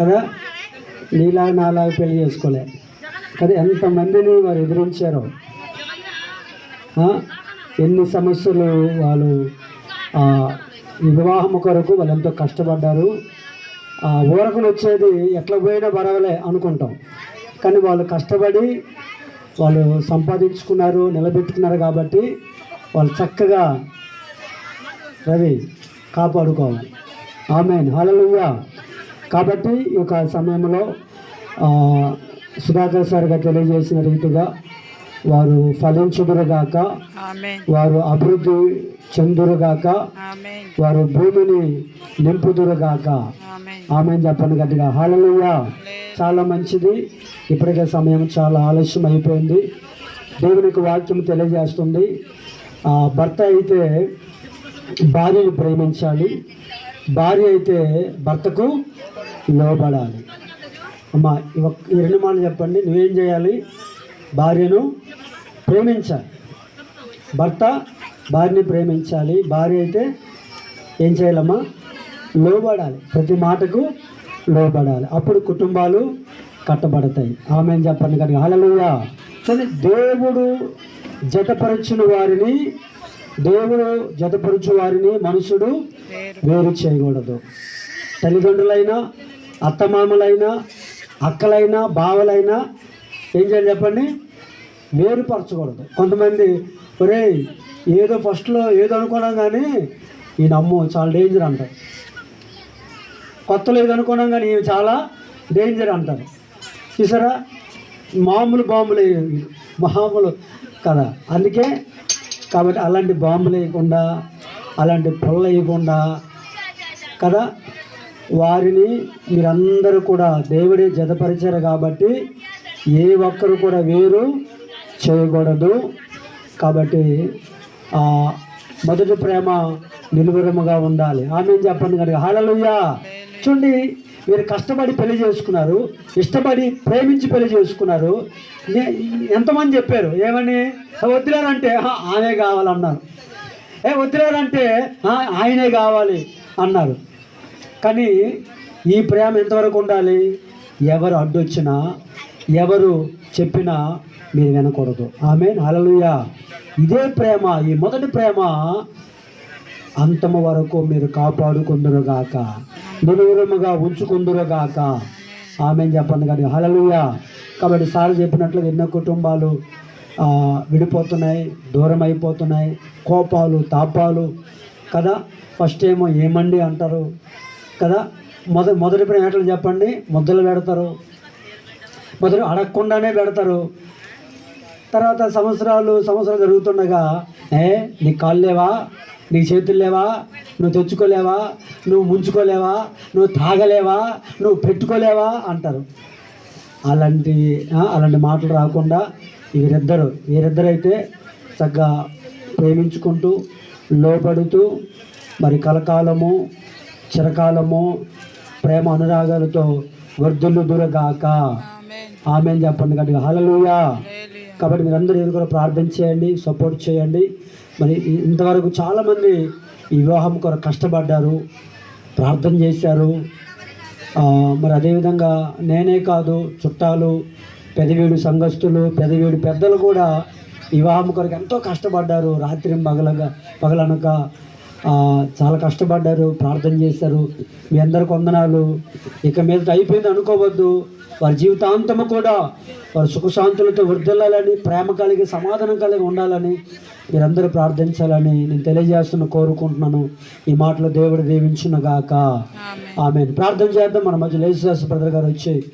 కదా? నీలా నాలాగా పెళ్ళి చేసుకోలే. కదా ఎంతమందిని వారు ఎదిరించారో? ఎన్ని సమస్యలు వాళ్ళు వివాహం కొరకు వాళ్ళు ఎంతో కష్టపడ్డారు. ఆ, ఊరకులు వచ్చేది ఎట్లా పోయినా పర్వాలే అనుకుంటాం. కానీ వాళ్ళు కష్టపడి వాళ్ళు సంపాదించుకున్నారు నిలబెట్టుకున్నారు కాబట్టి వాళ్ళు చక్కగా రవి కాపాడుకోవాలి. ఆమె హల్లెలూయా కాబట్టి ఈ యొక్క సమయంలో సుధాకర్ సార్ గారు తెలియజేసిన రీతిగా వారు ఫలించుదురుగాక వారు అభివృద్ధి చెందురుగాక వారు భూమిని నింపుదురుగాక. ఆమె చెప్పండి గట్టిగా. హల్లెలూయా. చాలా మంచిది. ఇప్పటికే సమయం చాలా ఆలస్యం అయిపోయింది. దేవునికి వాక్యం తెలియజేస్తుంది. ఆ, భర్త అయితే భార్యను ప్రేమించాలి. భార్య అయితే భర్తకు లోబడాలి అమ్మా ఈ రెండు మాటలు చెప్పండి. నువ్వేం చేయాలి? భార్యను ప్రేమించాలి. భర్త భార్యని ప్రేమించాలి. భార్య అయితే ఏం చేయాలమ్మా? లోబడాలి. ప్రతి మాటకు లోబడాలి. అప్పుడు కుటుంబాలు కట్టబడతాయి. ఆమె చెప్పండి కనుక? హలలుయా కానీ దేవుడు జతపరచిన వారిని దేవుడు జతపరచు వారిని మనుషుడు వేరు చేయకూడదు. తల్లిదండ్రులైనా అత్తమామలైనా అక్కలైనా బావలైనా ఏం చేయాలి చెప్పండి? వేరుపరచకూడదు. కొంతమంది ఒరే ఏదో ఫస్ట్లో ఏదో అనుకున్నాం కానీ ఈయన నమ్ము చాలా డేంజర్ అంటారు. కొత్తలో ఏదో అనుకున్నాం కానీ ఇవి చాలా డేంజర్ అంటారు. చూసారా? మామూలు బాంబులు మామూలు కదా. అందుకే కాబట్టి అలాంటి బాంబులు వేయకుండా అలాంటి పొల్ల వేయకుండా కదా వారిని మీరందరూ కూడా దేవుడే జతపరిచారు కాబట్టి ఏ ఒక్కరు కూడా వేరు చేయకూడదు. కాబట్టి మొదటి ప్రేమ నిలువరముగా ఉండాలి. ఆమె చెప్పండి కనుక? హాలలుయ్యా చూడండి మీరు కష్టపడి పెళ్ళి చేసుకున్నారు ఇష్టపడి ప్రేమించి పెళ్ళి చేసుకున్నారు. ఎంతమంది చెప్పారు ఏమని? వద్దులేరంటే ఆమె కావాలన్నారు. ఏ వద్దులేరంటే ఆయనే కావాలి అన్నారు. కానీ ఈ ప్రేమ ఎంతవరకు ఉండాలి? ఎవరు అడ్డొచ్చినా ఎవరు చెప్పినా మీరు వినకూడదు. ఆమె హల్లెలూయా. ఇదే ప్రేమ ఈ మొదటి ప్రేమ అంతము వరకు మీరు కాపాడుకుందరుగాక. నిలువురముగా ఉంచుకుందరుగాక. ఆమె చెప్పండి కానీ హలలుయా కాబట్టి సార్ చెప్పినట్లుగా ఎన్నో కుటుంబాలు విడిపోతున్నాయి దూరం అయిపోతున్నాయి కోపాలు తాపాలు కదా? ఫస్ట్ ఏమో ఏమండి అంటారు? కదా? మొద మొదటి ప్రేమ చెప్పండి. ముద్దలు పెడతారు. మొదలు అడగకుండానే పెడతారు. తర్వాత సంవత్సరాలు సంవత్సరాలు జరుగుతుండగా ఏ నీ కాళ్ళు లేవా? నీ చేతులు లేవా? నువ్వు తెచ్చుకోలేవా? నువ్వు ముంచుకోలేవా? నువ్వు తాగలేవా? నువ్వు పెట్టుకోలేవా? అంటారు. అలాంటి అలాంటి మాటలు రాకుండా వీరిద్దరు వీరిద్దరైతే చక్కగా ప్రేమించుకుంటూ లోపడుతూ మరి కలకాలము చిరకాలము ప్రేమ అనురాగాలతో వర్ధులు దురగాక. ఆమెన్. ఆమె చెప్పండి హల్లెలూయా. హల్లెలూయా. కాబట్టి మీరందరూ ఇది కూడా ప్రార్థన చేయండి సపోర్ట్ చేయండి. మరి ఇంతవరకు చాలామంది ఈ వివాహం కొరకు కష్టపడ్డారు ప్రార్థన చేశారు. మరి అదేవిధంగా నేనే కాదు చుట్టాలు పెదవీడు సంఘస్థులు పెదవీడు పెద్దలు కూడా వివాహం కొరకు ఎంతో కష్టపడ్డారు. రాత్రి పగలగా పగలనక చాలా కష్టపడ్డారు ప్రార్థన చేశారు. మీ అందరికి వందనాలు. ఇక మీద అయిపోయింది అనుకోవద్దు. వారి జీవితాంతము కూడా వారి సుఖశాంతులతో వృద్ధులని ప్రేమ కలిగి సమాధానం కలిగి ఉండాలని మీరందరూ ప్రార్థించాలని నేను తెలియజేస్తున్న కోరుకుంటున్నాను. ఈ మాటలు దేవుడు దీవించునుగాక. ఆమెన్. ఆమె ప్రార్థన చేద్దాం. మన మధ్య లేసు బ్రదర్ గారు వచ్చి